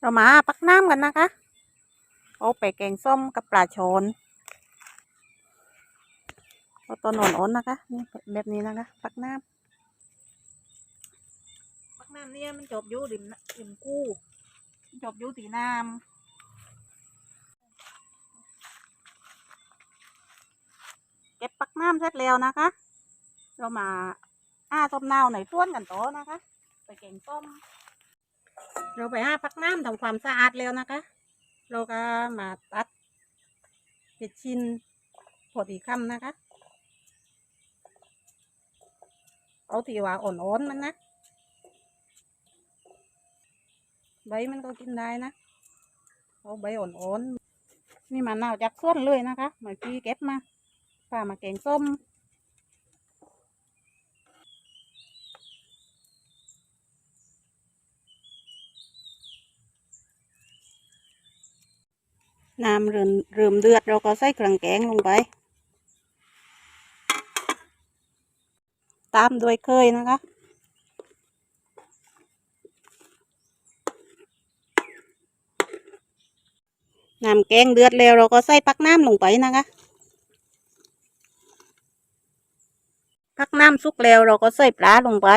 เรามาปักน้ำกันนะคะ เอาไปแกงส้มกับปลาโชนเอาตัวหนอนอ้นนะคะนี่แบบนี้นะคะปักน้ำปักน้ำเนี่ยมันจบอยู่ริมริมกู้จบอยู่ตีน้ำเก็บปักน้ำเสร็จแล้วนะคะ เรามาอ้าต้มนาวในต้วนกันต่อนะคะ ไปแกงส้ม เราไปห้าพักน้ำทำความสะอาดแล้วนะคะ เราก็มาตัดเป็นชิ้นพอดีคำนะคะ เอาที่ว่าอ่อนๆมันนะ ใบมันก็กินได้นะ เอาใบอ่อนๆนี่มะนาวจากสวนเลยนะคะเมื่อกี้เก็บมาพามาแกงส้ม น้ำเริ่มเริ่มเดือดเราก็ใส่เครื่องแกงลงไป ตามด้วยเคยนะคะ น้ำแกงเดือดแล้วเราก็ใส่ปักน้ำลงไปนะคะพักน้ำสุกแล้วเราก็ใส่ปลาลงไป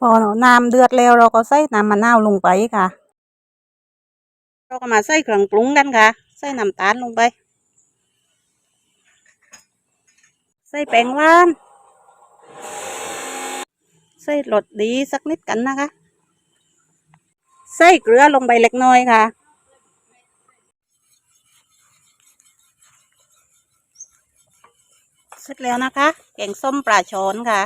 พอน้ำเดือดแล้วเราก็ใส่น้ำมะนาวลงไปค่ะ เราก็มาใส่เครื่องปรุงกันค่ะ ใส่น้ำตาลลงไป ใส่แป้งหวาน ใส่รสดีสักนิดกันนะคะ ใส่เกลือลงไปเล็กน้อยค่ะเสร็จแล้วนะคะ แกงส้มปลาช้อนค่ะ